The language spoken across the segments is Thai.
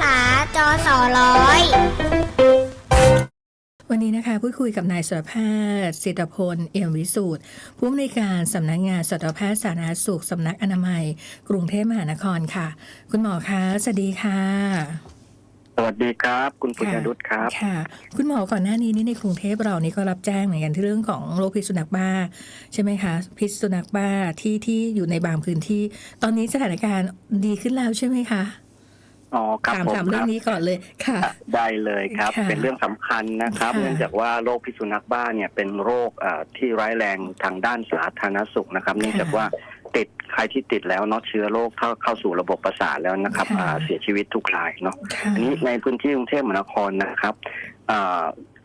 ษาจอสอร้อย วันนี้นะคะพูดคุยกับนายสัตวแพทย์สิทธพล เอี่ยมวิสูตรผู้อำนวยการสำนักงานสัตวแพทย์สาธารณสุขสำนักอนามัย กรุงเทพมหานครค่ะ คุณหมอคะสวัสดีค่ะสวัสดีครับ คุณปุญญรุตครับค่ะ คุณหมอก่อนหน้านี้นี่ในกรุงเทพเรานี่ก็รับแจ้งเหมือนกันที่เรื่องของโรคพิษสุนัขบ้า ใช่ไหมคะ พิษสุนัขบ้าที่ที่อยู่ในบางพื้นที่ ตอนนี้สถานการณ์ดีขึ้นแล้วใช่ไหมคะ อ๋อครับถามผมถามคเรื่รัอบงนี้ก่อนเลยค่ะ ได้เลยครับ ค่ะเป็นเรื่องสำคัญนะครับ ค่ะ เนื่องจากว่าโรคพิษสุนัขบ้าเนี่ยเป็นโรคเอ่อที่ร้ายแรงทางด้านสาธารณสุขนะครับ เนื่องจากว่าติดใครที่ติดแล้วเนาะเชื้อโรคเข้าเข้าสู่ระบบประสาทแล้วนะครับค่ะ อ่าเสียชีวิตทุกรายเนาะ ค่ะ อันนี้ในพื้นที่กรุงเทพมหานครนะครับอ่า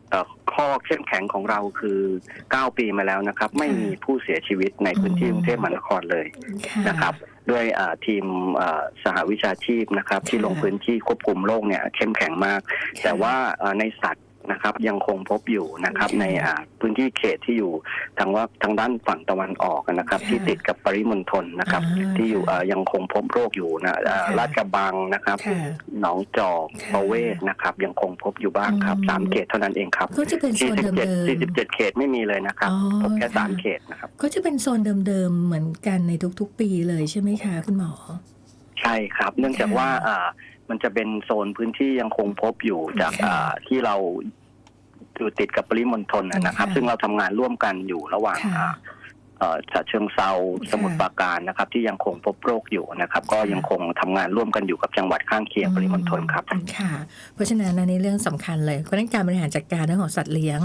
เอ่อข้อเข้มแข็งของเราคือ 9 ปีมาแล้วนะครับ ไม่มีผู้เสียชีวิตในพื้นที่กรุงเทพมหานครเลย ค่ะ นะครับ ด้วยอ่าทีมอ่าสหวิชาชีพนะครับ ที่ค่ะลงพื้นที่ควบคุมโรคเนี่ยเข้มแข็งมาก แต่ว่าอ่าในสัตว์ นะครับยังคงพบอยู่นะครับค่ะในอ่าพื้นที่เขตที่อยู่ทางว่าทางด้านฝั่งตะวันออกนะครับค่ะที่ติดกับปริมณฑลนะครับอ่าที่อยู่อ่ายังคงพบโรคอยู่นะอ่าค่ะลาดกระบังนะครับค่ะหนองจอกค่ะประเวศนะครับ ยังคงพบอยู่บ้างครับอืมสามเขตเท่านั้นเองครับก็จะเป็นโซนเดิม47 47เขตไม่มีเลยนะครับอ๋อพบแค่ค่ะสามเขตนะครับๆก็จะเป็นโซนเดิมๆเหมือนกันในทุกๆ ปีเลยใช่ไหมคะคุณหมอ ใช่ครับ เนื่องจากค่ะว่าอ่า มันจะเป็นโซนพื้นที่ยังคงพบอยู่จากค่ะอ่าที่เราอยู่ติดกับปริมณฑลนะนะครับ ค่ะซึ่งเราทำงานร่วมกันอยู่ระหว่างค่ะ อ่าเอ่อ ฉะเชิงเซาค่ะสมุทรปราการนะครับ ที่ยังคงพบโรคอยู่นะครับ ก็ค่ะยังคงทำงานร่วมกันอยู่กับจังหวัดข้างเคียงปริมณฑลครับค่ะ เพราะฉะนั้นอันนี้เรื่องสำคัญเลยเพราะฉะนั้นการบริหารจัดการเรื่องของสัตว์เลี้ยง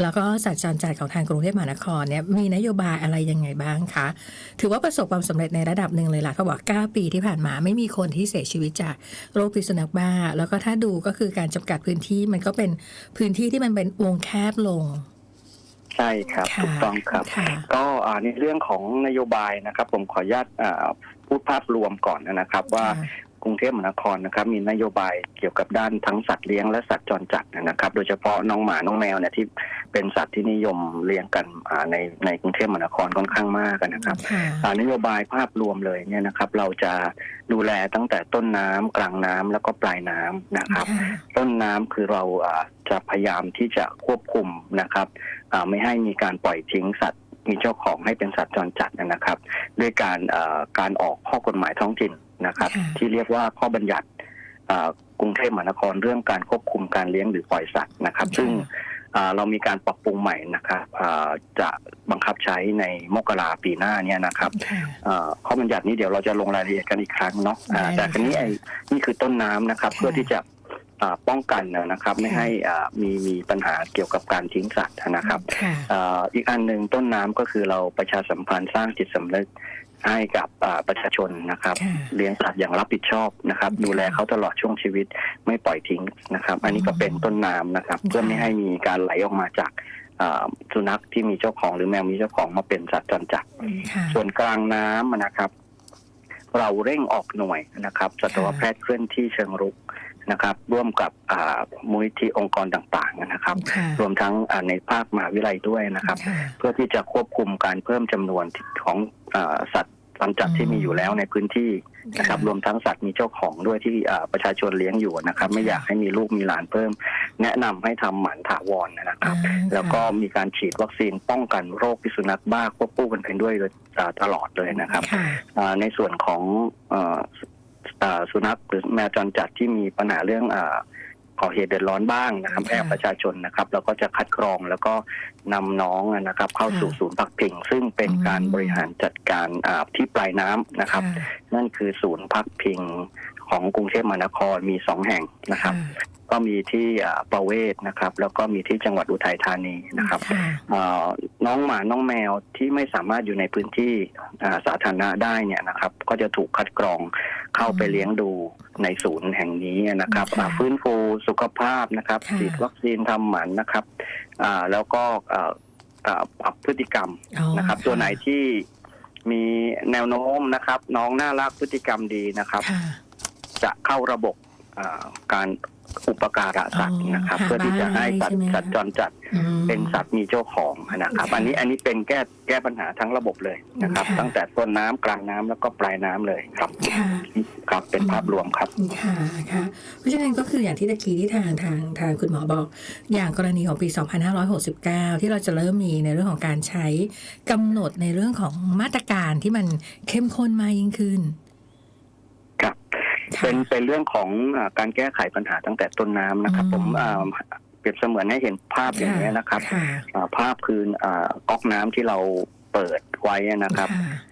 แล้วก็สัตว์จรจัดของทางกรุงเทพมหานครเนี่ยมีนโยบายอะไรยังไงบ้างคะถือว่าประสบความสำเร็จในระดับหนึ่งเลยล่ะเขาบอก 9 ปีที่ผ่านมาไม่มีคนที่เสียชีวิตจากโรคพิษสุนัขบ้า แล้วก็ถ้าดูก็คือการจำกัดพื้นที่มันก็เป็นพื้นที่ที่มันเป็นวงแคบลง ใช่ครับ ค่ะถูกต้องครับ ค่ะ ก็อ่าในเรื่องของนโยบายนะครับ ผมขออนุญาตอ่าพูดภาพรวมก่อนนะครับว่า กรุงเทพมหานครนะครับ มีนโยบายเกี่ยวกับด้านทั้งสัตว์เลี้ยงและสัตว์จรจัดนะครับ โดยเฉพาะน้องหมาน้องแมวเนี่ยที่เป็นสัตว์ที่นิยมเลี้ยงกันอ่าในในกรุงเทพมหานครค่อนข้างมากนะครับค่ะอ่านโยบายภาพรวมเลยเนี่ยนะครับ เราจะดูแลตั้งแต่ต้นน้ำกลางน้ำแล้วก็ปลายน้ำนะครับค่ะต้นน้ำคือเราอ่าจะพยายามที่จะควบคุมนะครับอ่าไม่ให้มีการปล่อยทิ้งสัตว์มีเจ้าของให้เป็นสัตว์จรจัดนะครับ ด้วยการอ่าการออกข้อกฎหมายท้องถิ่น นะครับค่ะที่เรียกว่าข้อบัญญัติอ่ากรุงเทพมหานครเรื่องการควบคุมการเลี้ยงหรือปล่อยสัตว์นะครับ ซึ่งอ่าเรามีการปรับปรุงใหม่นะครับอ่าจะบังคับใช้ในมกราปีหน้าเนี่ยนะครับค่ะเอ่อข้อบัญญัตินี้เดี๋ยวเราจะลงรายละเอียดกันอีกครั้งเนาะอ่าได้แต่ครั้นี้ค่ะไอ้นี่คือต้นน้ำนะครับค่ะเพื่อที่จะอ่าป้องกันนะครับ ไม่ค่ะให้อ่ามีมีปัญหาเกี่ยวกับการทิ้งสัตว์นะครับค่ะอ่าอีกอันหนึ่งต้นน้ำก็คือเราประชาสัมพันธ์สร้างจิตสำนึก ให้กับอ่าประชาชนนะครับค่ะเลี้ยงสัตว์อย่างรับผิดชอบนะครับค่ะดูแลเขาตลอดช่วงชีวิตไม่ปล่อยทิ้งนะครับ อันนี้ก็เป็นต้นน้ำนะครับค่ะเพื่อไม่ให้มีการไหลออกมาจากอ่าสุนัขที่มีเจ้าของหรือแมวมีเจ้าของมาเป็นสัตว์จรจัดค่ะส่วนกลางน้ำนะครับ เราเร่งออกหน่วยนะครับสัตวแพทย์เคลื่อนที่เชิงรุก นะครับ ร่วมกับอ่ามูลนิธิองค์กรต่างๆนะครับค่ะรวมทั้งอ่าในภาคมหาวิทยาลัยด้วยนะครับค่ะเพื่อที่จะควบคุมการเพิ่มจำนวนของอาสัตว์จรจัดอืมที่มีอยู่แล้วในพื้นที่นะครับค่ะรวมทั้งสัตว์มีเจ้าของด้วยที่อ่าประชาชนเลี้ยงอยู่นะครับ ไม่ค่ะอยากให้มีลูกมีหลานเพิ่ม แนะนำให้ทำหมันถาวรนะครับอ่าแล้วก็มีการฉีดวัคซีนป้องกันโรคพิษสุนัขบ้าควบคู่กันไปด้วยอ่าตลอดเลยนะครับค่ะอ่าในส่วนของเอ่ออ่า สุนัขหรือแมวจรจัดที่มีปัญหาเรื่องอ่าก่อเหตุเดือดร้อนบ้างนะครับค่ะแอบประชาชนนะครับ เราก็จะคัดกรองแล้วก็นำน้องนะครับ เข้าสู่ค่ะศูนย์พักพิง ซึ่งเป็นอืมการบริหารจัดการอ่าที่ปลายน้ำนะครับค่ะนั่นคือศูนย์พักพิงของกรุงเทพมหานครมีสองแห่งนะครับ ก็มีที่อ่าประเวศนะครับ แล้วก็มีที่จังหวัดอุทัยธานีนะครับค่ะเอ่อน้องหมาน้องแมวที่ไม่สามารถอยู่ในพื้นที่อ่าสาธารณะได้เนี่ยนะครับ ก็จะถูกคัดกรองเข้าไปอืมเลี้ยงดูในศูนย์แห่งนี้นะครับค่ะอ่าฟื้นฟูสุขภาพนะครับค่ะฉีดวัคซีนทำหมันนะครับอ่าแล้วก็อ่าอ่าปรับพฤติกรรมอ๋อนะครับ ตัวไหนที่มีแนวโน้มนะครับ น้องน่ารักพฤติกรรมดีนะครับค่ะจะเข้าระบบอ่าการ อุปการะสัตว์นะครับอ๋อหาเพื่อที่จะให้สัตบ้านว์ให้ใช่ไหมสัตว์จรจัดอืมเป็นสัตว์มีเจ้าของนะครับค่ะอันนี้อันนี้เป็นแก้แก้ปัญหาทั้งระบบเลยนะครับค่ะตั้งแต่ต้นน้ำกลางน้ำแล้วก็ปลายน้ำเลยครับค่ะครับเป็นภาพรวมครับค่ะค่ะเพราะฉะนั้นก็คืออย่างที่ตะกี้ที่ทางทางทางคุณหมอบอก อย่างกรณีของปี 2569 ที่เราจะเริ่มมีในเรื่องของการใช้กำหนดในเรื่องของมาตรการที่มันเข้มข้นมากยิ่งขึ้นครับค่ะ เป็นเป็นเรื่องของอาการแก้ไขปัญหาตั้งแต่ต้นน้ำนะครับอืมผมอ่าเปรียบเสมือนให้เห็นภาพอย่างนี้ยนะครับค่ะอ่าภาพคืออ่าก๊อกน้ำที่เราเปิดไว้นะครับค่ะอ่า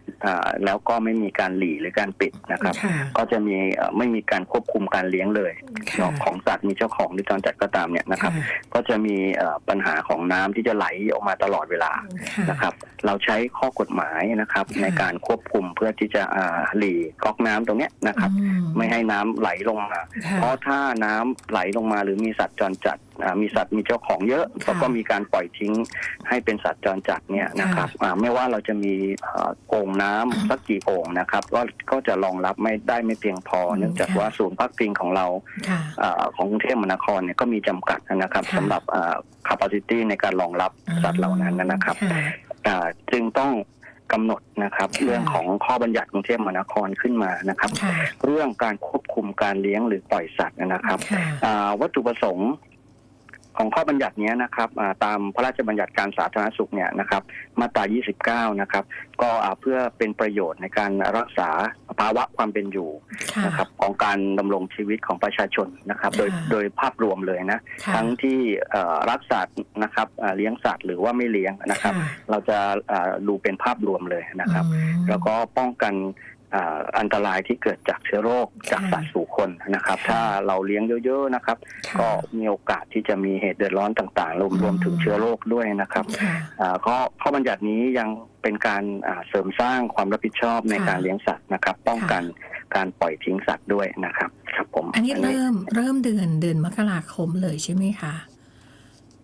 แล้วก็ไม่มีการหลีหรือการปิดนะครับค่ะก็จะมีเอ่อไม่มีการควบคุมการเลี้ยงเลยค่ะของสัตว์มีเจ้าของหรือจรจัดก็ตามเนี่ยนะครับ ก็จะมีเอ่อปัญหาของน้ำที่จะไหลออกมาตลอดเวลาค่ะนะครับ เราใช้ข้อกฎหมายนะครับค่ะในการควบคุมเพื่อที่จะอ่าหลีก๊อกน้ำตรงเนี้ยนะครับอืไม่ให้น้ำไหลลงมาค่ะเพราะถ้าน้ำไหลลงมาหรือมีสัตว์จรจัดอ่ามีสัตว์มีเจ้าของเยอะค่ะแล้วก็มีการปล่อยทิ้งให้เป็นสัตว์จรจัดเนี่ยนะครับอ่าไม่ว่าเราจะมีเอ่อโอ่งน้ำสักกี่โอ่งนะครับ ก็ก็จะรองรับไม่ได้ไม่เพียงพอ เนื่องจากว่าศูนย์พักพิงของเราค่ะอ่าของกรุงเทพมหานครเนี่ยก็มีจำกัดนะครับค่ะสำหรับอ่า capacity ในการรองรับสัตว์เหล่านั้นนะครับค่ะอ่าจึงต้องกำหนดนะครับค่ะเรื่องของข้อบัญญัติกรุงเทพมหานครขึ้นมานะครับค่ะเรื่องการควบคุมการเลี้ยงหรือปล่อยสัตว์นะครับค่ะอ่าวัตถุประสงค์ ของข้อบัญญัติเนี้ยนะครับอ่าตามพระราชบัญญัติการสาธารณสุขเนี่ยนะครับ มาตรา 29 นะครับ ก็อ่าเพื่อเป็นประโยชน์ในการรักษาภาวะความเป็นอยู่ค่ะนะครับของการดำรงชีวิตของประชาชนนะครับ โดยค่ะโดยภาพรวมเลยนะค่ะทั้งที่เอ่อรักสัตว์นะครับอ่าเลี้ยงสัตว์หรือว่าไม่เลี้ยงนะครับค่ะเราจะอ่าดูเป็นภาพรวมเลยนะครับอืมแล้วก็ป้องกัน อ่าอันตรายที่เกิดจากเชื้อโรคจากสัตว์สู่คนนะครับค่ะถ้าเราเลี้ยงเยอะ ๆนะครับค่ะก็มีโอกาสที่จะมีเหตุเดือดร้อนต่างๆ รวมอืมรวมถึงเชื้อโรคด้วยนะครับค่ะอ่าข้อข้อบัญญัตินี้ยังเป็นการอ่าเสริมสร้างความรับผิดชอบในค่ะการเลี้ยงสัตว์นะครับ ป้องกันการปล่อยทิ้งสัตว์ด้วยนะครับ ครับผม อันนี้เริ่มเริ่มเดือนเดือนมกราคมเลยใช่ไหมคะ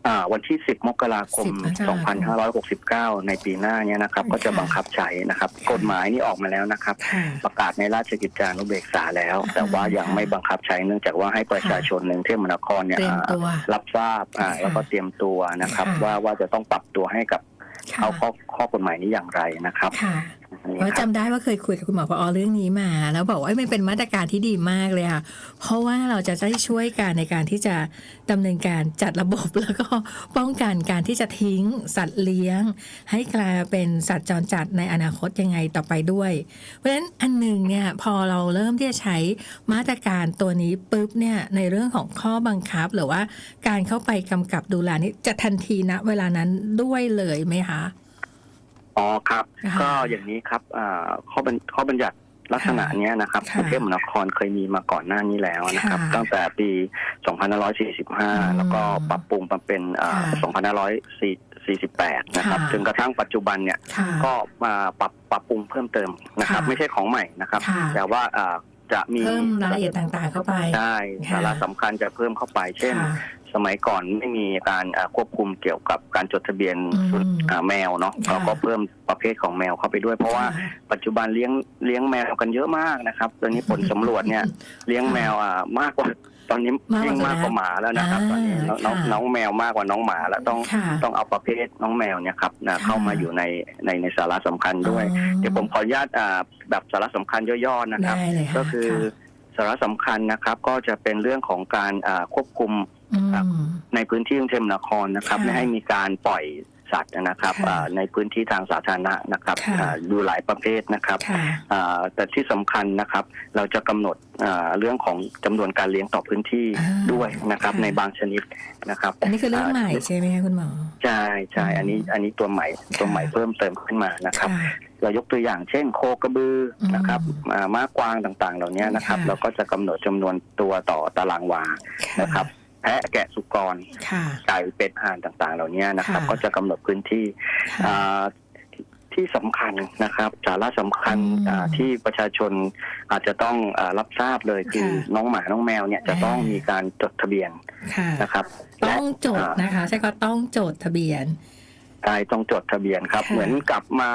อ่าวันที่ 10 มกราคม 10มกราคม2569 ในปีหน้าเนี้นะครับ ก็จะค่ะ บังคับใช้นะครับค่ะกฎหมายนี่ออกมาแล้วนะครับ ค่ะ ประกาศในราชกิจจานุเบกษาแล้วแต่ว่ายังไม่บังคับใช้เนื่องจากว่าให้ประชาชนในกรุงเทพมหานครเนี่ยเตรียมตัว อ่ารับทราบอ่าค่ะแล้วก็เตรียมตัวนะครับ ค่ะ ว่าว่าจะต้องปรับตัวให้กับค่ะเข้าข้อข้อกฎหมายนี้อย่างไรนะครับ ค่ะอันนี้ เพราะจำได้ว่าเคยคุยกับคุณหมอพอเรื่องนี้มา แล้วบอกว่ามันเป็นมาตรการที่ดีมากเลยค่ะ เพราะว่าเราจะได้ช่วยกันในการที่จะดำเนินการจัดระบบแล้วก็ป้องกันการที่จะทิ้งสัตว์เลี้ยง ให้กลายเป็นสัตว์จรจัดในอนาคตยังไงต่อไปด้วย เพราะฉะนั้นอันหนึ่งเนี่ยพอเราเริ่มที่จะใช้มาตรการตัวนี้ปุ๊บเนี่ยในเรื่องของข้อบังคับหรือว่าการเข้าไปกำกับดูแลนี่จะทันทีนะเวลานั้นด้วยเลยไหมคะ อ๋อครับ ค่ะก็อย่างนี้ครับอ่าข้อบัญข้อบัญญัติลักษณะเนี้ยนะครับกค่ะรุงเทพมหานครเคยมีมาก่อนหน้านี้แล้วนะครับ ค่ะตั้งแต่ปีอืม2545 แล้วก็ปรับปรุงมาเป็นอ่าค่ะ2548 นะครับค่ะ จนกระทั่งปัจจุบันเนี่ย ค่ะ ก็มาปรับปรับปรุงเพิ่มเติมนะครับ ค่ะไม่ใช่ของใหม่นะครับ ค่ะแต่ว่าอ่า จะมีเพิ่มรายละเอียดต่างๆเข้าไปใช่ค่ะสาระสำคัญจะเพิ่มเข้าไป เช่นค่ะสมัยก่อนไม่มีการอ่าควบคุมเกี่ยวกับการจดทะเบียนอืมสุนัขอ่าแมวเนาะค่ะเราก็เพิ่มประเภทของแมวเข้าไปด้วย เพราะว่าค่ะปัจจุบันเลี้ยงเลี้ยงแมวกันเยอะมากนะครับตอนนี้ผลสำรวจเนี่ยเลี้ยงแมวอ่ามากกว่า ตอนนี้มากกว่ายิ่งมากกว่าหมาแล้วนะครับอ่าตอนนี้น้องน้องค่ะน้องแมวมากกว่าน้องหมาแล้วต้องค่ะต้องเอาประเภทน้องแมวเนี่ยครับนะค่ะเข้ามาอยู่ในในในสาระสำคัญด้วยอ๋อเดี๋ยวผมขออนุญาตอ่าแบบสาระสำคัญย่อๆนะครับได้เลยค่ะก็คือสาระสำคัญนะครับ ก็จะเป็นเรื่องของการอ่าควบคุมอืมครับในพื้นที่กรุงเทพมหานครนะครับค่ะไม่ให้มีการปล่อย สัตว์นะครับค่ะอ่าในพื้นที่ทางสาธารณะนะครับค่ะอ่าดูหลายประเภทนะครับค่ะ อ่าแต่ที่สำคัญนะครับเราจะกำหนดอ่าเรื่องของจำนวนการเลี้ยงต่อพื้นที่อ่าด้วยนะครับค่ะ ในบางชนิดนะครับอันนี้คือเรื่องใหม่ใช่ไหมคะคุณหมอ ใช่ใช่อันนี้อันนี้ตัวใหม่ตัวใหม่เพิ่มเติมขึ้นมานะครับ ค่ะ เรายกตัวอย่างเช่นโคกระบืออมนะครับอ่าม้ากวางต่างๆ เหล่านี้นะครับ ค่ะ เราก็จะกำหนดจำนวนตัวต่อตารางวานะครับ แพะแกะสุกรค่ะไก่เป็ดห่านต่างๆ เหล่านี้นะครับค่ะก็จะกำหนดพื้นที่ค่ะอ่าที่สำคัญนะครับ สาระสำคัญอืมอ่าที่ประชาชนอาจจะต้องอารับทราบเลยคือค่ะน้องหมาน้องแมวเนี่ยจะอ่าต้องมีการจดทะเบียนค่ะนะครับ ต้และองจดนะคะ ใช่ก็ต้องจดทะเบียนกายต้องจดทะเบียนครับค่ะเหมือนกับมา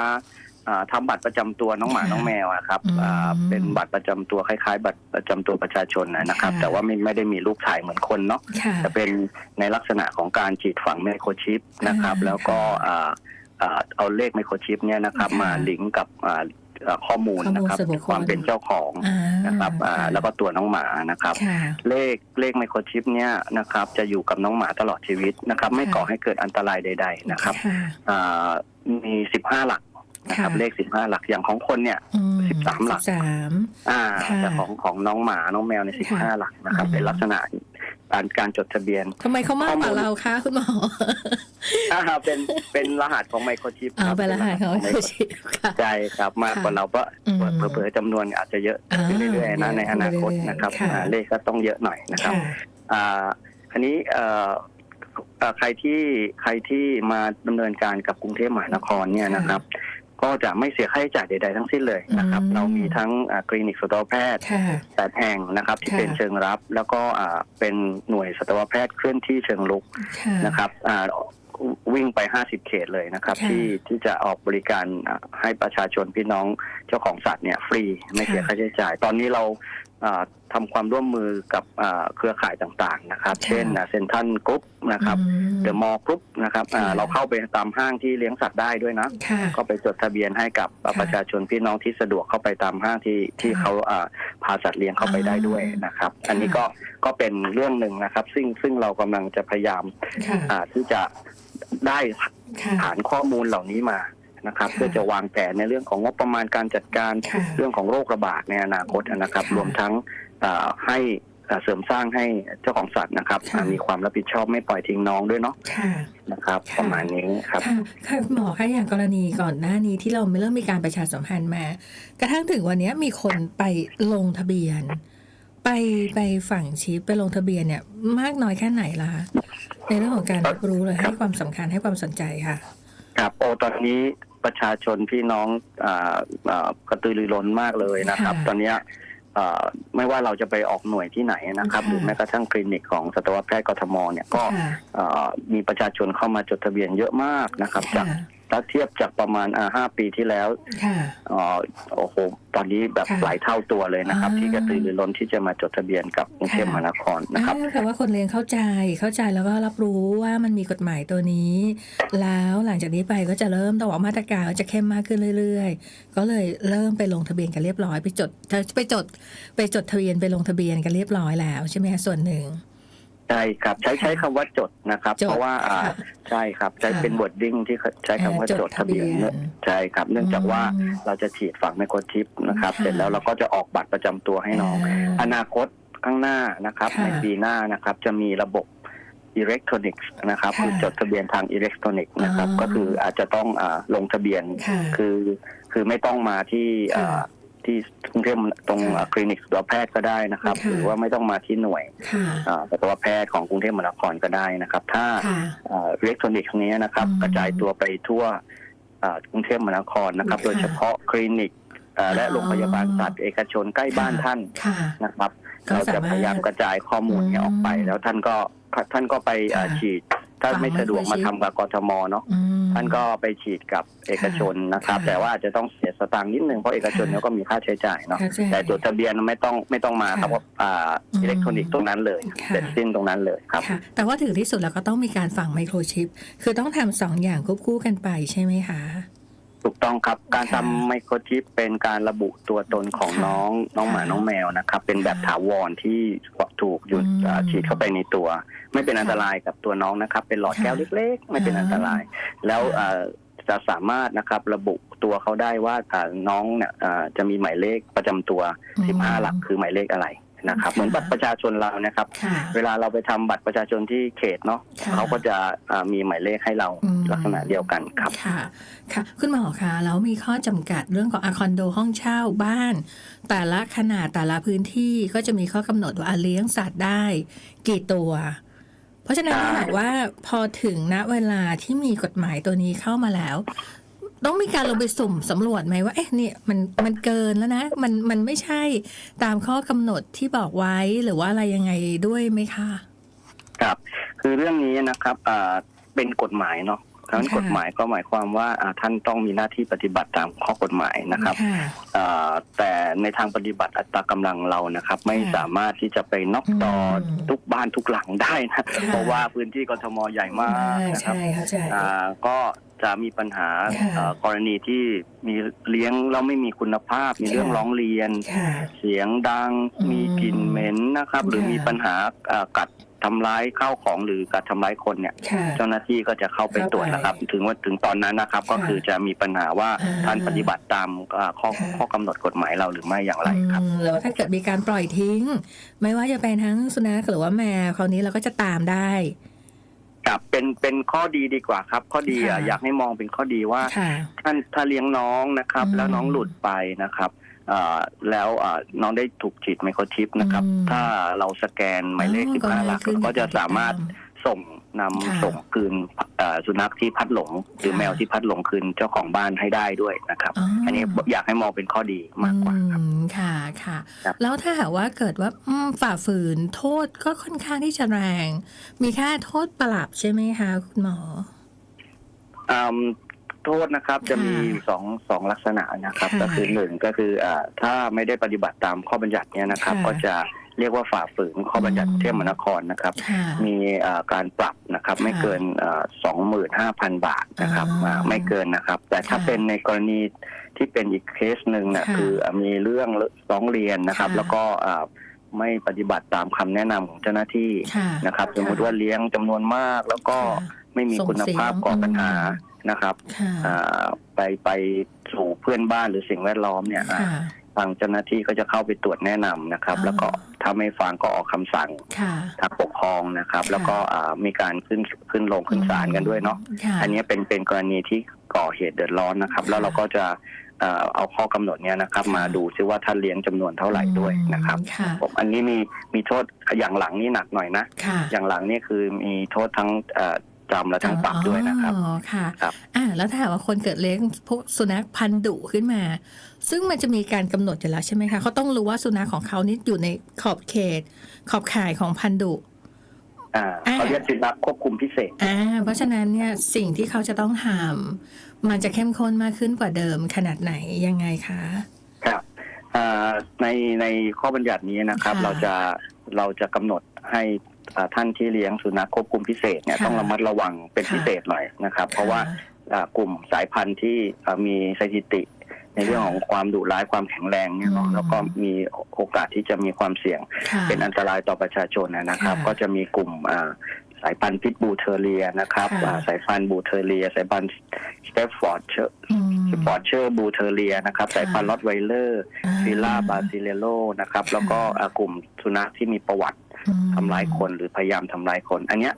อ่าทำบัตรประจำตัวน้องหมาค่ะน้องแมวอะครับอืมอ่าเป็นบัตรประจำตัวคล้ายๆ บัตรประจำตัวประชาชนนะครับค่ะแต่ว่าไม่ไม่ได้มีรูปถ่ายเหมือนคนเนาะค่ะจะเป็นในลักษณะของการฉีดฝังไมโครชิปนะครับอ่าแล้วก็อ่าอ่าเอาเลขไมโครชิปเนี่ยนะครับค่ะมาลิงก์กับอ่าอ่าข้อมูลข้อมูลนะครับส่วนบุคคลความเป็นเจ้าของอ่านะครับอ่าค่ะแล้วก็ตัวน้องหมานะครับค่ะเลขเลขไมโครชิปเนี่ยนะครับ จะอยู่กับน้องหมาตลอดชีวิตนะครับ ไม่ค่ะก่อให้เกิดอันตรายใด ๆนะครับค่ะอ่ามีสิบห้าหลัก นะครับค่ะเลขสิบห้าหลักอย่างของคนเนี่ยอืมสิบสามหลักสิบสามอ่าค่ะแต่ของของน้องหมาน้องแมวในสิบค่ะห้าหลักนะครับอืมเป็นลักษณะการการจดทะเบียนทำไมเขามากกว่าเราคะคุณหมออ่าเป็นเป็นรหัสของไมโครชิปเอาคบไปรหัสของไมไมโคโครรชิปชิปค่ะใช่ครับมากกว่าเราก็อืมเผลอๆจำนวนอาจจะเยอะอ่าขึ้นเรื่อยๆนะในอนาคตเรื่อยๆนะครับค่ะอ่าเลขก็ต้องเยอะหน่อยนะครับค่ะอ่าอันนี้เอ่อเอ่อใครที่ใครที่มาดำเนินการกับกรุงเทพมหานครเนี่ยนะครับ ก็จะไม่เสียค่าใช้จ่ายใด ๆ ทั้งสิ้นเลยนะครับอืมเรามีทั้งอ่าคลินิกสัตวแพทย์ค่ะแปดแห่งนะครับ ที่ค่ะเป็นเชิงรับ แล้วก็อ่าเป็นหน่วยสัตวแพทย์เคลื่อนที่เชิงลุกค่ะนะครับอ่าวิ่งไป 50 เขตเลยนะครับค่ะที่ที่จะออกบริการอ่าให้ประชาชนพี่น้องเจ้าของสัตว์เนี่ยฟรีไม่เสียค่ะค่าใช้จ่าย ตอนนี้เรา อ่าทำความร่วมมือกับอ่าเครือข่ายต่างๆนะครับค่ะเช่นเซนทันกรุ๊ปนะครับอืมเดอะมอลล์กรุ๊ปนะครับอ่าค่ะเราเข้าไปตามห้างที่เลี้ยงสัตว์ได้ด้วยนะค่ะก็ไปจดทะเบียนให้กับค่ะประชาชนพี่น้องที่สะดวกเข้าไปตามห้างที่ที่ค่ะเขาอ่าพาสัตว์เลี้ยงเข้าไปได้ด้วยนะครับค่ะอันนี้ก็ก็เป็นเรื่องหนึ่งนะครับ ซึ่งซึ่งเรากำลังจะพยายามค่ะอ่าที่จะได้ค่ะฐานข้อมูลเหล่านี้มา นะครับค่ะเพื่อจะวางแผนในเรื่องของงบประมาณการจัดการค่ะเรื่องของโรคระบาดในอนาคตนะครับ ค่ะรวมทั้งอ่าให้อ่าเสริมสร้างให้เจ้าของสัตว์นะครับค่ะ อ่ามีความรับผิดชอบไม่ปล่อยทิ้งน้องด้วยเนาะค่ะ นะครับ ค่ะ ประมาณนี้ครับ ค่ะค่ะคุณหมอคะอย่างกรณีก่อนหน้านี้ที่เราเริ่มมีการประชาสัมพันธ์มา กระทั่งถึงวันนี้มีคนไปลงทะเบียน ไปไปฝั่งชิปไปลงทะเบียนเนี่ยมากน้อยแค่ไหนล่ะคะในเรื่องของการรับรู้เลยให้ความสำคัญให้ความสนใจค่ะ ครับโอตอนนี้ ประชาชนพี่น้องอ่าอ่ากระตือรือร้นมากเลยนะครับค่ะตอนเนี้ยอ่าไม่ว่าเราจะไปออกหน่วยที่ไหนนะครับค่ะหรือแม้กระทั่งคลินิกของสัตวแพทย์กทมเนี่ยก็ค่ะอ่ามีประชาชนเข้ามาจดทะเบียนเยอะมากนะครับ จากค่ะ ถ้าเทียบจากประมาณอ่าห้าปีที่แล้วค่ะอ่าโอ้โหตอนนี้แบบค่ะหลายเท่าตัวเลยนะครับ อ่า ที่กระตือรือร้นที่จะมาจดทะเบียนกับกรุงเทพค่ะมหานครนะครับอ่าแต่ว่าคนเลี้ยงเข้าใจเข้าใจแล้วก็รับรู้ว่ามันมีกฎหมายตัวนี้ แล้วหลังจากนี้ไปก็จะเริ่มต้องบอกมาตรการก็จะเข้มมากขึ้นเรื่อย ๆ ก็เลยเริ่มไปลงทะเบียนกันเรียบร้อย ไปจดไปจดไปจดทะเบียนไปลงทะเบียนกันเรียบร้อยแล้วใช่ไหมคะส่วนหนึ่ง ใช่ครับใช้ใช้คำว่าจดนะครับ จดเพราะว่าอ่าค่ะใช่ครับใช้ค่ะเป็นวอร์ดดิ้งที่ใช้คำว่าเอ่อจดทะเบียนจดทะเบียนใช่ครับ เนื่องจากว่าอืมเราจะฉีดฝังไมโครชิปนะครับ ค่ะ เสร็จแล้วเราก็จะออกบัตรประจำตัวให้น้อง อนาคตข้างหน้านะครับ ค่ะในปีหน้านะครับ จะมีระบบอิเล็กทรอนิกส์นะครับค่ะคือจดทะเบียนทางอิเล็กทรอนิกส์นะครับ อ๋อก็คืออาจจะต้องอาลงทะเบียนค่ะคือคือไม่ต้องมาที่ค่ะอ่า ที่กรุงเทพตรงค่ะคลินิกสัตวแพทย์ก็ได้นะครับค่ะหรือว่าไม่ต้องมาที่หน่วยค่ะอ่าสัตวแพทย์ของกรุงเทพมหานครก็ได้นะครับ ถ้าค่ะอ่าอิเล็กทรอนิกส์นี้นะครับอืมกระจายตัวไปทั่วอ่ากรุงเทพมหานครนะครับค่ะโดยเฉพาะคลินิกอ่าและอ๋อโรงพยาบาลสัตว์เอกชนใกล้บ้านท่านค่ะนะครับก็เราจะสามารถพยายามกระจายข้อมูลเนี้ออกไปอืมแล้วท่านก็ท่านก็ไปอ่าค่ะฉีด ถ้าฝังไม่สะดวกไว้มาชิทำกับกทมเนาะอืมท่านก็ไปฉีดกับเอกชนนะครับค่ะแต่ว่าอาจจะต้องเสียสตางค์นิดนึงเพราะเอกชนค่ะเนี่ยก็มีค่าใช้จ่ายเนาะเข้าใจแต่จดทะเบียนไม่ต้องไม่ต้องมาค่ะครับว่าอ่าอืมอิเล็กทรอนิกส์ตรงนั้นเลยค่ะเสร็จสิ้นตรงนั้นเลยครับค่ะแต่ว่าถึงที่สุดแล้วก็ต้องมีการฝังไมโครชิป คือต้องทำสองอย่างควบคู่กันไปใช่ไหมคะ ถูกต้องครับ การค่ะทำไมโครชิปเป็นการระบุตัวตนของค่ะน้องน้องหมาค่ะน้องแมวนะครับ เป็นแบบค่ะถาวรที่ถูกหยุดอืมอ่าฉีดเข้าไปในตัว ไม่เป็นค่ะอันตรายกับตัวน้องนะครับ เป็นหลอดค่ะแก้วเล็กๆ ไม่เป็นอ่าอันตราย แล้วค่ะอ่าจะสามารถนะครับระบุตัวเขาได้ว่าอ่าน้องเนี่ยอ่าจะมีหมายเลขประจำตัว15 หลักคือหมายเลขอะไร นะครับค่ะเหมือนบัตรประชาชนเรานะครับ ค่ะ เวลาเราไปทำบัตรประชาชนที่เขตเนาะค่ะเขาก็จะอ่ามีหมายเลขให้เราอืม ลักษณะเดียวกันครับ ค่ะ ค่ะ คุณหมอคะ แล้วมีข้อจำกัดเรื่องของอาคอนโดห้องเช่าบ้าน แต่ละขนาดแต่ละพื้นที่ก็จะมีข้อกำหนดว่าอะเลี้ยงสัตว์ได้ กี่ตัว เพราะฉะนั้นใช่ถ้าหากว่าพอถึงณเวลาที่มีกฎหมายตัวนี้เข้ามาแล้ว ต้องมีการลงไปสุ่มสำรวจไหมว่าเอ๊ะนี่มันมันเกินแล้วนะ มันมันไม่ใช่ตามข้อกำหนดที่บอกไว้หรือว่าอะไรยังไงด้วยไหมคะ ครับ คือเรื่องนี้นะครับเป็นกฎหมายเนาะ ครั้งค่ะกฎหมายก็หมายความว่าอ่าท่านต้องมีหน้าที่ปฏิบัติตามข้อกฎหมายนะครับค่ะอ่าแต่ในทางปฏิบัติอัตรากำลังเรานะครับ ไม่ค่ะสามารถที่จะไปน็อกดออืมทุกบ้านทุกหลังได้นะค่ะเพราะว่าพื้นที่กทมใหญ่มากนะครับใช่เข้าใจอ่าก็จะมีปัญหาค่ะเอ่อกรณีที่มีเลี้ยงแล้วไม่มีคุณภาพ มีเรื่องค่ะร้องเรียนค่ะเสียงดังอืมมีกลิ่นเหม็นนะครับ หรือค่ะมีปัญหาเอ่อกัด ทำร้ายข้าวของหรือกัดทำร้ายคนเนี่ย ค่ะ เจ้าหน้าที่ก็จะเข้าไปเข้าไปตรวจนะครับ ถึงว่าถึงตอนนั้นนะครับ ก็ค่ะคือจะมีปัญหาว่าอ่าท่านปฏิบัติตามเอ่อข้อค่ะ ข้อกำหนดกฎหมายเราหรือไม่อย่างไรครับ อืมหรือว่าถ้าเกิดมีการปล่อยทิ้ง ไม่ว่าจะเป็นทั้งสุนัขหรือว่าแมวคราวนี้เราก็จะตามได้กับเป็นเป็นข้อดีดีกว่าครับ ข้อดีอะค่ะ อยากให้มองเป็นข้อดีว่า ค่ะ ท่านถ้าเลี้ยงน้องนะครับ อืมแล้วน้องหลุดไปนะครับเอ่อ แล้วเอ่อน้องได้ถูกฉีดไมโครชิปนะครับอืมถ้าเราสแกนหมายเลขอ๋อสิบห้าหลักก็ง่ายขึ้นก็จะสามารถส่งนำค่ะส่งคืนเอ่อสุนัขที่พัดหลง หรือค่ะแมวที่พัดหลงคืนเจ้าของบ้านให้ได้ด้วยนะครับอ๋ออัอันนี้อยากให้มองเป็นข้อดีมากกว่าครับอืมค่ะค่ะครับแล้วถ้าหากว่าเกิดว่าอืมฝ่าฝืนโทษก็ค่อนข้างที่จะแรง มีแค่โทษปรับใช่ไหมคะคุณหมออืม โทษนะครับจะมีค่ะสองสองลักษณะนะครับค่ะก็คือหนึ่งก็คืออ่าถ้าไม่ได้ปฏิบัติตามข้อบัญญัติเนี่ยนะครับ ค่ะ ก็จะเรียกว่าฝ่าฝืนข้อบัญญัติอืมเทพมหานครนะครับ ค่ะ มีอ่าการปรับนะครับค่ะไม่เกินสองหมื่นห้าพันบาทนะครับอ่าอ่าไม่เกินนะครับ แต่ถ้าค่ะเป็นในกรณีที่เป็นอีกเคสหนึ่งนะค่ะคืออ่ามีเรื่องร้องเรียนนะครับ ค่ะ แล้วก็อ่าไม่ปฏิบัติตามคำแนะนำของเจ้าหน้าที่ค่ะ นะครับ สมมติว่าเลี้ยงจำนวนมากแล้วก็ค่ะไม่มีคุณภาพส่งเสียงก่อปัญหาอืมนะครับค่ะอ่าไปไปสู่เพื่อนบ้านหรือสิ่งแวดล้อมเนี่ยอ่าค่ะทางเจ้าหน้าที่ก็จะเข้าไปตรวจแนะนำนะครับอ่าแล้วก็ถ้าไม่ฟังก็ออกคำสั่งค่ะทางปกครองนะครับค่ะแล้วก็อ่ามีการขึ้นขึ้นลงขึ้นศาลกันด้วยเนาะค่ะอันนี้เป็นเป็นกรณีที่ก่อเหตุเดือดร้อนนะครับค่ะแล้วเราก็จะเอ่อเอาข้อกำหนดเนี้ยนะครับค่ะมาดูซิว่าท่านเลี้ยงจำนวนเท่าไหร่ด้วยนะครับค่ะผมอันนี้มีมีโทษอย่างหลังนี่หนักหน่อยนะค่ะอย่างหลังนี่คือมีโทษทั้งเอ่อ จำและทั้งปรับด้วยนะครับอ๋อค่ะครับอ่าแล้วถ้าหากว่าคนเกิดเลี้ยงพวกสุนัขพันธุ์ดุขึ้นมา ซึ่งมันจะมีการกำหนดอยู่แล้วใช่ไหมคะเขาต้องรู้ว่าสุนัขของเขานี่อยู่ในขอบเขต ขอบข่ายของพันธุ์ดุอ่าอ่าเขาเรียกสุนัขควบคุมพิเศษอ่าเพราะฉะนั้นเนี่ยสิ่งที่เขาจะต้องทำมันจะเข้มข้นมากขึ้นกว่าเดิมขนาดไหนยังไงคะครับอ่าในในข้อบัญญัตินี้นะครับค่ะเราจะเราจะกำหนดให้อ่า ท่านที่เลี้ยงสุนัขควบคุมพิเศษเนี่ยค่ะต้องระมัดระวังเป็นค่ะ พิเศษหน่อยนะครับ เพราะว่าค่อ่ากลุ่มสายพันธุ์ที่อ่ามีสถิติ ในเรื่องของความดุร้ายความแข็งแรงเนี่ยเนาะอืม แล้วก็มีโอกาสที่จะมีความเสี่ยง ค่ะ เป็นอันตรายต่อประชาชนนะครับ ค่ะก็จะมีกลุ่มอ่าสายพันธุ์พิทบูเทอเรียนะครับค่ะ อ่าสายพันธุ์บูเทอเรีย สายพันธุ์สเตฟฟอร์ดเชอร์อืม สปอร์ตเชอร์บูเทอเรียนะครับ ค่ะ สายพันธุ์ลอตไวเลอร์อ่ฟิล่าบาซิเลโลนะครับค่ะแล้วก็อ่ากลุ่มสุนัขที่มีประวัติอืม ทำร้ายคนหรือพยายามทำร้ายคน อันเนี้ย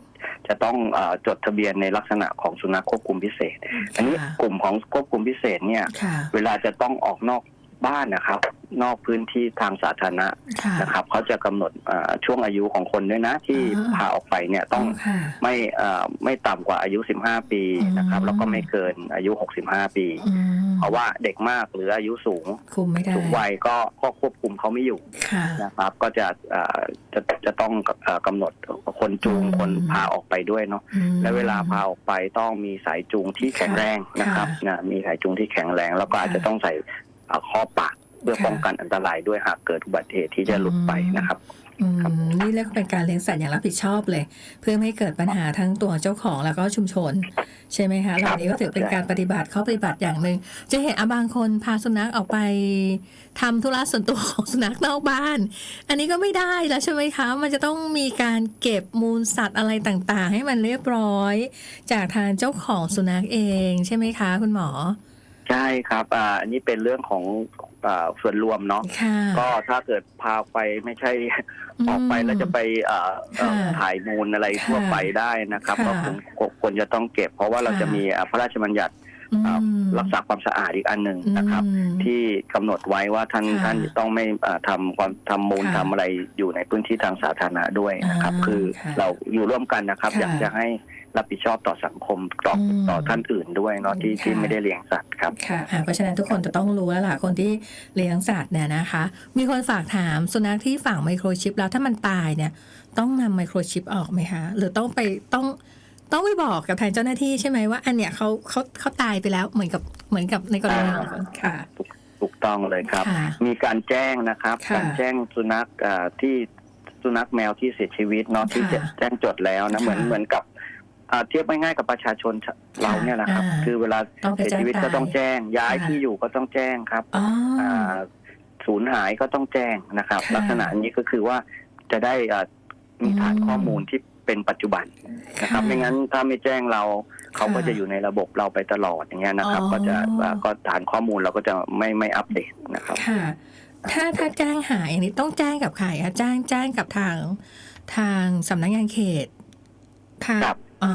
จะต้องอาจดทะเบียนในลักษณะของสุนัขควบคุมพิเศษ อันนี้กลุ่มของควบคุมพิเศษเนี่ยค่ะเวลาจะต้องออกนอก บ้านนะครับ นอกพื้นที่ทางสาธารณะค่ะ นะครับเขาจะกำหนดอ่าช่วงอายุของคนด้วยนะที่อ่าพาออกไปเนี่ยต้องค่ะ ไม่อ่าไม่ต่ำกว่าอายุ 15 ปีนะครับ อืม แล้วก็ไม่เกินอายุ 65 ปี อืมเพราะว่าเด็กมากหรืออายุสูงคุมไม่ได้สูงวัยก็ก็ควบคุมเขาไม่อยู่ ค่ะ นะครับ ก็จะอ่าจะจะต้องเอ่อกำหนดคนจูงอืม คนพาออกไปด้วยเนาะอืม และเวลาพาออกไปต้องมีสายจูงที่แข็งแรงนะครับค่ะนะมีสายจูงที่แข็งแรง แล้วก็อาจจะต้องใส่ อ่าข้อปากเพื่อค่ะป้องกันอันตรายด้วยหากเกิดอุบัติเหตุที่จะหลุดไปนะครับอืมครับนี่เรียกว่าเป็นการเลี้ยงสัตว์อย่างรับผิดชอบเลย เพื่อไม่ให้เกิดปัญหาทั้งตัวเจ้าของแล้วก็ชุมชน ใช่ไหมคะเหล่านี้ก็ถือเป็นการปฏิบัติข้อปฏิบัติอย่างหนึ่งจะเห็นอะบางคนพาสุนัขออกไปทำธุระส่วนตัวของสุนัขนอกบ้าน อันนี้ก็ไม่ได้แล้วใช่ไหมคะ มันจะต้องมีการเก็บมูลสัตว์อะไรต่างๆ ให้มันเรียบร้อย จากทางเจ้าของสุนัขเอง ใช่ไหมคะ คุณหมอ ใช่ครับอ่าอันนี้เป็นเรื่องของอ่าส่วนรวมเนาะค่ะ ก็ถ้าเกิดพาไปไม่ใช่มออกไปแล้วจะไปเอ่อเอ่อค่ะถ่ายมูลอะไรทั่วไปได้นะครับค่ะก็ควรควรจะต้องเก็บ เพราะว่าเราค่ะ จะมีอ่าพระราชบัญญัติอืมอ่า รักษาความสะอาดอีกอันหนึ่งนะครับอืมที่กำหนดไว้ว่าท่านค่ะท่านต้องไม่อ่าทำความทำมูลค่ะทำอะไรอยู่ในพื้นที่ทางสาธารณะด้วยนะครับอ่าคือค่ะเราอยู่ร่วมกันนะครับค่ะอยากจะให้รับผิดชอบต่อสังคมต่ออมต่อท่านอื่นด้วยเนาะที่ค่ะที่ไม่ได้เลี้ยงสัตว์ครับค่ะอ่าเพราะฉะนั้นทุกคนจะต้องรู้แล้วล่ะคนที่เลี้ยงสัตว์เนี่ยนะคะ มีคนฝากถามสุนัขที่ฝังไมโครชิปแล้วถ้ามันตายเนี่ย ต้องนำไมโครชิปออกไหมคะหรือต้องไปต้อง ต้องไปบอกกับทางเจ้าหน้าที่ใช่ไหมว่า อันเนี้ยเขาเขาเขาตายไปแล้วเหมือนกับเหมือนกับในกรณีของคนค่ะ ถูกต้องเลยครับ ค่ะมีการแจ้งนะครับ ค่ะการแจ้งสุนัขอ่าที่สุนัขแมวที่เสียชีวิตเนาะที่ค่ะแจ้งจดแล้วนะเหมือนค่ะเหมือนกับอ่าเทียบง่ายๆกับประชาชนเราเนี่ยนะครับ อ่าคือเวลาต้องไปเสียชีวิตแจ้งก็ต้องแจ้ง ย้ายค่ะ ที่อยู่ก็ต้องแจ้งครับ อ๋อออ่าสูญหายก็ต้องแจ้งนะครับ ค่ะลักษณะนี้ก็คือว่าจะได้อ่ามีฐานอืมข้อมูลที่ เป็นปัจจุบันนะครับค่ะไม่งั้นถ้าไม่แจ้งเราเขาก็ค่ะจะอยู่ในระบบเราไปตลอดอย่างเงี้ยนะครับอ๋อก็จะอ่าก็ฐานข้อมูลเราก็จะไม่ไม่อัปเดตนะครับค่ะถ้าถ้าแจ้งหายอันนี้ต้องแจ้งกับใครคะแจ้งแจ้งกับทางทางสำนักงานเขตทางครับอ๋อ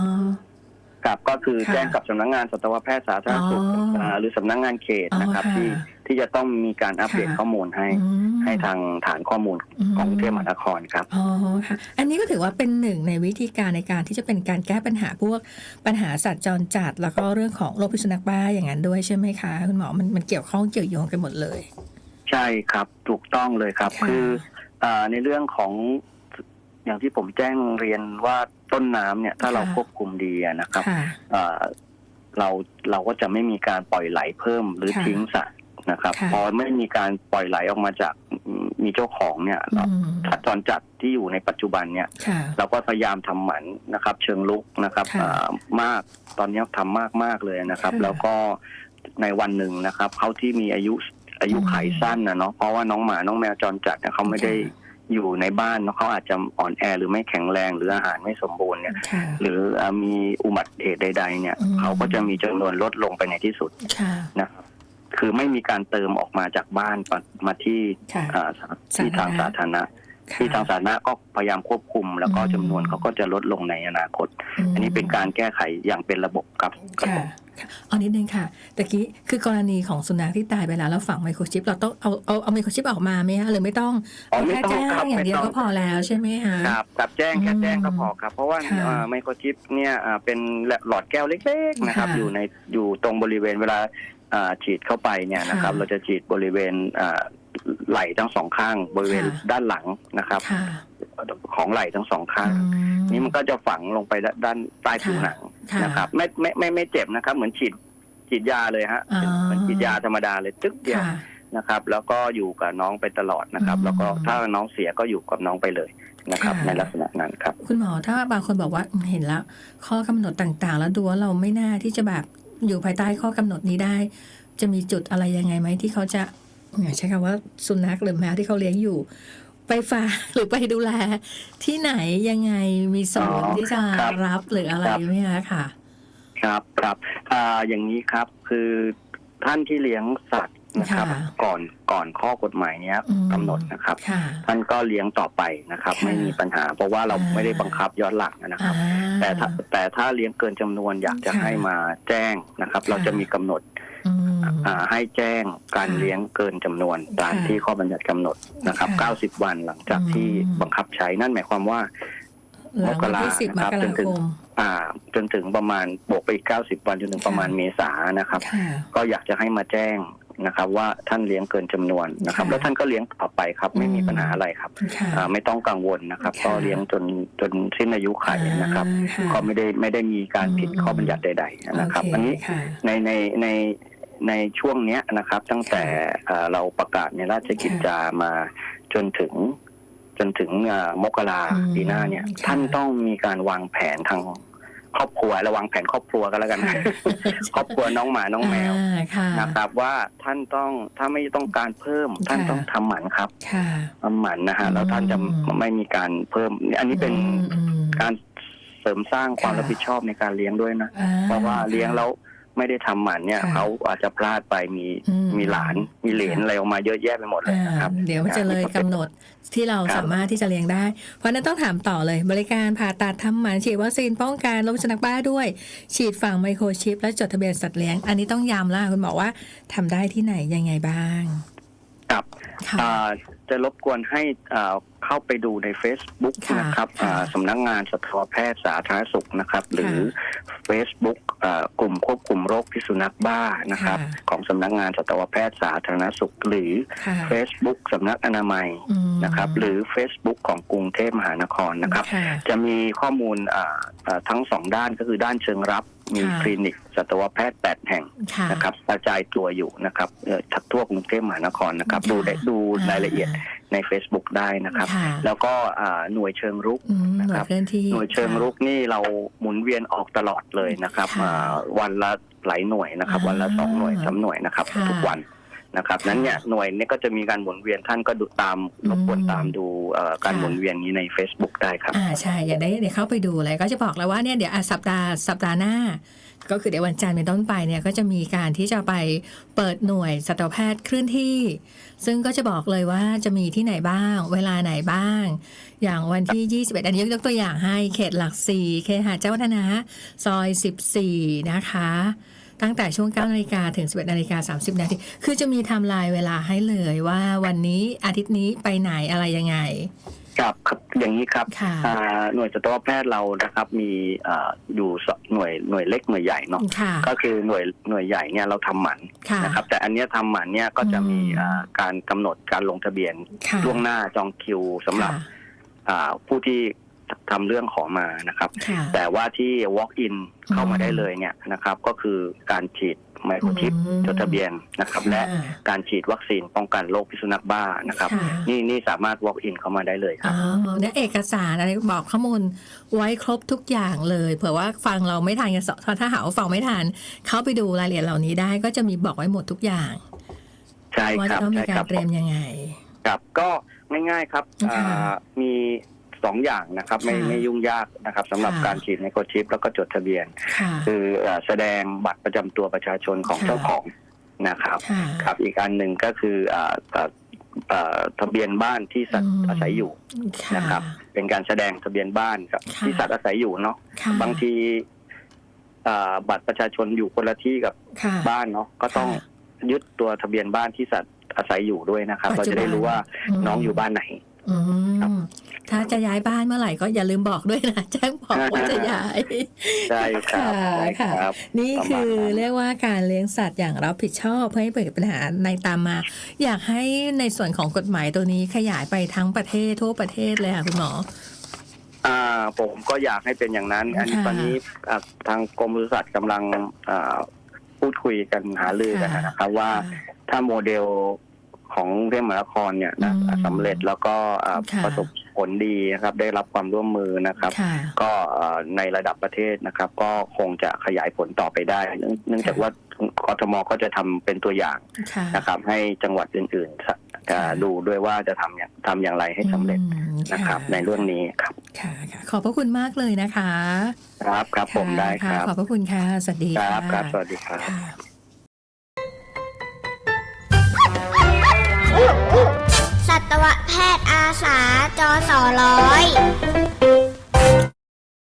ครับก็คือค่ะแจ้งกับสำนักงานสัตวแพทย์สาธารณสุขอ๋ออ่าหรือสำนักงานเขตนะครับอ๋อค่ะที่ ที่จะต้องมีการอัปเดตค่ะข้อมูลให้อืมให้ทางฐานข้อมูลของกรุงเทพมหานครครับ อ๋อค่ะอันนี้ก็ถือว่าเป็นหนึ่งในวิธีการในการที่จะเป็นการแก้ปัญหาพวกปัญหาสัตว์จรจัด แล้วก็เรื่องของโรคพิษสุนัขบ้าอย่างนั้นด้วยใช่ไหมคะคุณหมอมันมันเกี่ยวข้องเกี่ยวโยงกันหมดเลย ใช่ครับถูกต้องเลยครับ ค่ะ คืออ่าในเรื่องของอย่างที่ผมแจ้งเรียนว่าต้นน้ำเนี่ย ถ้าเราควบคุมดีอะนะครับค่ะ อ่าเราเราก็จะไม่มีการปล่อยไหลเพิ่มหรือค่ะ ทิ้งสัตว์ นะครับ ค่ะ พอไม่มีการปล่อยไหลออกมาจากมีเจ้าของเนี่ยอืมสัตว์จรจัดที่อยู่ในปัจจุบันเนี่ย ค่ะ เราก็พยายามทำหมันนะครับ เชิงลุกนะครับค่ะอ่ามากตอนนี้ทำมากมากๆเลยนะครับ ค่ะแล้วก็ในวันหนึ่งนะครับเขาที่มีอายุอายุอืมไขสั้นนะเนาะเพราะว่าน้องหมาน้องแมวจรจัดเนี่ยเขาไม่ได้ค่ะ อยู่ในบ้านเนาะเขาอาจจะอ่อนแอหรือไม่แข็งแรงหรืออาหารไม่สมบูรณ์เนี่ย ค่ะ หรืออ่ามีอุบัติเหตุใด ๆ เนี่ยอืม เขาก็จะมีจำนวนลดลงไปในที่สุดค่ะ นะครับ คือไม่มีการเติมออกมาจากบ้านมามาที่ค่ะอ่าที่ทางสาธารณะที่ทางสาธารณะก็พยายามควบคุม แล้วก็อืมจำนวนเขาก็จะลดลงในอนาคต อันนี้เป็นการแก้ไขอย่างเป็นระบบครับครับค่ะผมค่ะเอานิดนึงค่ะตะกี้คือกรณีของสุนัขที่ตายไปแล้วแล้วฝังไมโครชิป เราต้องเอาเอาเอาไมโครชิปออกมาไหมคะหรือไม่ต้องอ๋อเอาไม่แค่ต้องแจ้งครับอย่างเดียวไม่ต้ก็องพอแล้วใช่ไหมคะครับกับแจ้งแค่แจ้งก็พอครับ เพราะว่าค่ะอ่าไมโครชิปเนี่ยอ่าเป็นหลอดแก้วเล็กๆนะครับค่ะอยู่ในอยู่ตรงบริเวณเวลาอ่า ฉีดเข้าไปเนี่ยนะครับ ค่ะเราจะฉีดบริเวณอ่าไหล่ทั้งสองข้าง บริเวณค่ะ ด้านหลังนะครับ ค่ะของไหล่ทั้งสองข้าง อืมนี่มันก็จะฝังลงไปด้านใต้ผิวหนังค่ะนะครับไม่ไม่ไม่ไม่เจ็บนะครับ เหมือนฉีดฉีดยาเลยฮะอ่าเหมือนฉีดยาธรรมดาเลยตึ๊กเดียวค่ะ นะครับ แล้วก็อยู่กับน้องไปตลอดนะครับ อืมแล้วก็ถ้าน้องเสียก็อยู่กับน้องไปเลยนะครับ ค่ะ ในลักษณะนั้นครับ คุณหมอถ้าบางคนบอกว่าเห็นแล้ว ข้อกำหนดต่างๆ แล้วดูว่าเราไม่น่าที่จะแบบ อยู่ภายใต้ข้อกำหนดนี้ได้ จะมีจุดอะไรยังไงไหมที่เขาจะใช้คำว่าสุนัขหรือแมวที่เขาเลี้ยงอยู่ ไปฝากหรือไปดูแลที่ไหนยังไงมีสอนอที่จะรับรับหรืออะไรรไหมคะค่ะ ครับครับออย่างนี้ครับคือท่านที่เลี้ยงสัตว นะครับค่ะก่อนก่อนข้อกฎหมายเนี้ยอืมกำหนดนะครับค่ะท่านก็เลี้ยงต่อไปนะครับค่ะไม่มีปัญหา เพราะว่าเราอ่าไม่ได้บังคับย้อนหลังนะครับอ่าแต่ถ้าแต่ถ้าเลี้ยงเกินจำนวนอยากจะค่ะให้มาแจ้งนะครับค่ะเราจะมีกำหนดอืมอ่าให้แจ้งการค่ะเลี้ยงเกินจำนวนตามค่ะที่ข้อบัญญัติกำหนดนะครับค่ะ90 วันหลังจากที่อืมบังคับใช้นั่นหมายความว่าหลังวันที่สิบมมกกราราจนถึคงมอ่าจนถึงประมาณบวกไปอีก90วันจนถึงประมาณค่ะเมษานะครับค่ะก็อยากจะให้มาแจ้ง นะครับ ว่าท่านเลี้ยงเกินจำนวนนะครับค่ะแล้วท่านก็เลี้ยงต่อไปครับ ไม่มีอืมปัญหาอะไรครับค่ะอ่าไม่ต้องกังวลนะครับค่ะก็เลี้ยงจนจนสิ้นอายุไขนะครับอ่าค่ะก็ไม่ได้ไม่ได้มีการผิดอืมข้อบัญญัติใด ๆ นะครับโเอันนี้ค่ะในในในในช่วงเนี้ยนะครับ ตั้งแต่เอ่อเราประกาศในราชกิจจามาจนถึงจนถึงเอ่อมกราอืมปีหน้าเนี่ยค่ะท่านต้องมีการวางแผนทาง ครอบครัวระวางแผนครอบครัวกันแล้วกันนะค่ะครอบครัวน้องหมาน้องแมวอ่าค่ะนะครับ ว่าท่านต้องถ้าไม่ต้องการเพิ่ม ท่านค่ะต้องทำหมันครับค่ะทำหมันนะฮะอืมแล้วท่านจะไม่มีการเพิ่ม อันนี้เป็นอืมอืมการเสริมสร้างความค่ะรับผิดชอบในการเลี้ยงด้วยนะอ่เพราะว่าเลี้ยงแล้ว ไม่ได้ทำหมันเนี่ยค่ะเขาอาจจะพลาดไปมีอืม มีหลานมีเหลนค่ะอะไรออกมาเยอะแยะไปหมดเลยอ่านะครับเดี๋ยวมันจะเลยกำหนดที่เราครับ สามารถที่จะเลี้ยงได้ เพราะฉะนั้นต้องถามต่อเลย บริการผ่าตัดทำหมันฉีดวัคซีนป้องกันโรคพิษสุนัขบ้าด้วย ฉีดฝังไมโครชิปและจดทะเบียนสัตว์เลี้ยง อันนี้ต้องย้ำแล้วคุณหมอว่าทำได้ที่ไหนยังไงบ้าง ครับค่ะ อ่า จะรบกวนให้อ่าเข้าไปดูใน Facebook ค่ะนะครับค่ะอ่าสำนักงานสัตวแพทย์สาธารณสุขนะครับ หรือ Facebook เอ่อกลุ่มควบคุมโรคพิษสุนัขบ้านะครับค่ะของสำนักงานสัตวแพทย์สาธารณสุข หรือค่ะ Facebook สำนักอนามัยอืมนะครับ หรือ Facebook ของกรุงเทพมหานครนะครับค่ะจะมีข้อมูลอ่าอ่าทั้งสองด้านก็คือด้านเชิงรับ มีค่ะคลินิกสัตวแพทย์8แห่งค่ะนะครับกระจายตัวอยู่นะครับเอ่อทักทั่วกรุงเทพมหานครนะครับ ดูได้ดูรายละเอียดใน Facebook ได้นะครับค่ะแล้วก็อ่าหน่วยเชิงรุกอืมหนะน่วครัยบเคลื่อนที่หน่วยเชิงรุกนี่เราหมุนเวียนออกตลอดเลยนะครับค่ะอ่าวันละหลายหน่วยนะครับอ่าวันละสองหน่วยสามหน่วยนะครับค่ะทุกวัน นะครับค่ะนั้นเนี่ยหน่วยนี้ก็จะมีการหมุนเวียนท่านก็ดูตามอืมรบกวนตามดูเอ่อการค่ะหมุนเวียนนี้ใน Facebook ได้ครับอ่าใช่อย่างได้เดี๋ยวเข้าไปดูเลยก็จะบอกแล้วว่าเนี่ยเดี๋ยวอะสัปดาห์สัปดาห์หน้า ก็คือเดี๋ยววันจันทร์เป็นต้นไปเนี่ยก็จะมีการที่จะไปเปิดหน่วยสัตวแพทย์เคลื่อนที่ ซึ่งก็จะบอกเลยว่าจะมีที่ไหนบ้าง เวลาไหนบ้าง อย่างวันที่ 21 อันนี้ยกตัวอย่างให้เขตหลักสี่เขตหาดเจ้าวัฒนะซอย 14 นะคะ ตั้งแต่ช่วง9นาฬิกาถึง 11นาฬิกา30 นาที คือจะมีไทม์ไลน์เวลาให้เลยว่าวันนี้อาทิตย์นี้ไปไหนอะไรยังไงครับครับอย่างนี้ครับค่ะอ่าหน่วยสัตวแพทย์เรานะครับมีอ่าอยู่สองหน่วยหน่วยเล็กหน่วยใหญ่เนาะค่ะก็คือหน่วยหน่วยใหญ่เนี่ยเราทำหมันค่ะนะครับ แต่อันเนี้ยทำหมันเนี่ยก็จะมีอืมอ่าการกำหนดการลงทะเบียนค่ะล่วงหน้าจองคิวสำหรับค่ะอ่าผู้ที่ ทำเรื่องขอมานะครับค่ะแต่ว่าที่ walk in เข้ามาอืมได้เลยเนี่ยนะครับ ก็คือการฉีดไมโครชิปอืมจดทะเบียนนะครับ และค่ะการฉีดวัคซีนป้องกันโรคพิษสุนัขบ้านะครับค่ะนี่นี่สามารถ walk in เข้ามาได้เลยคอ๋รับอเนี่ยเอกสารอะไรบอกข้อมูลไว้ครบทุกอย่างเลยเผื่อว่าฟังเราไม่ทันกันสถ้าหาว่าฟังไม่ทันเข้าไปดูรายละเอียดเหล่านี้ได้ก็จะมีบอกไว้หมดทุกอย่างใช่ว่าครัจะบต้องมีใช่กาครรับเตรียมยังไงครับก็ง่ายๆครับค่ะอ่ามี สองอย่างนะครับไม่ค่ะไม่ยุ่งยากนะครับสำหรับค่ะการฉีดไมโครชิปแล้วก็จดทะเบียนค่ะคือเอ่อแสดงบัตรประจำตัวประชาชนของค่ะเจ้าของนะครับค่ะครับอีกอันหนึ่งก็คืออ่าอ่าอ่าทะเบียนบ้านที่สัตว์อืมอาศัยอยู่ค่ะนะครับ เป็นการแสดงทะเบียนบ้านครับค่ะที่สัตว์อาศัยอยู่เนาะค่ะบางทีอ่าบัตรประชาชนอยู่คนละที่กับค่ะบ้านเนาะก็ต้องค่ะยึดตัวทะเบียนบ้านที่สัตว์อาศัยอยู่ด้วยนะครับปัเราจจุบันจะได้รู้ว่าน้องอยู่บ้านไหนอืครับม ถ้าจะย้ายบ้านเมื่อไหร่ก็อย่าลืมบอกด้วยนะแจ้งบอกว่าจะย้ายใช่ครับค่ะใช่ค่ะครับนี่ประมาณคือนั้นเรียกว่าการเลี้ยงสัตว์อย่างรับผิดชอบเพื่อให้เกิดปัญหาในตามมา อยากให้ในส่วนของกฎหมายตัวนี้ขยายไปทั้งประเทศทั่วประเทศเลยค่ะคุณหมออ่าผมก็อยากให้เป็นอย่างนั้น อันนี้ค่ะตอนนี้อ่าทางกรมปศุสัตว์กำลังอ่าพูดคุยกันหารือกันนะครับว่าถ้าโมเดล ของกรุงเทพมหานครเนี่ยนะอืมสำเร็จแล้วก็อ่าค่ะประสบผลดีนะครับ ได้รับความร่วมมือนะครับ ค่ะ ก็เอ่อในระดับประเทศนะครับ ก็คงจะขยายผลต่อไปได้ เนื่องเนื่องจากว่ากทมก็จะทำเป็นตัวอย่างค่ะ นะครับ ให้จังหวัดอื่นๆสะอ่าดูด้วยว่าจะทำอย่างทำอย่างไรให้สำเร็จอืมนะครับ ในเรื่องนี้ครับค่ะค่ะ ขอบพระคุณมากเลยนะคะครับครับผมได้คค่ะรับขอบพระคุณค่ะ สวัสดีคค่ะรับครับสวัสดีครับ ค่ะ สัตวแพทย์อาสาจอสอร้อย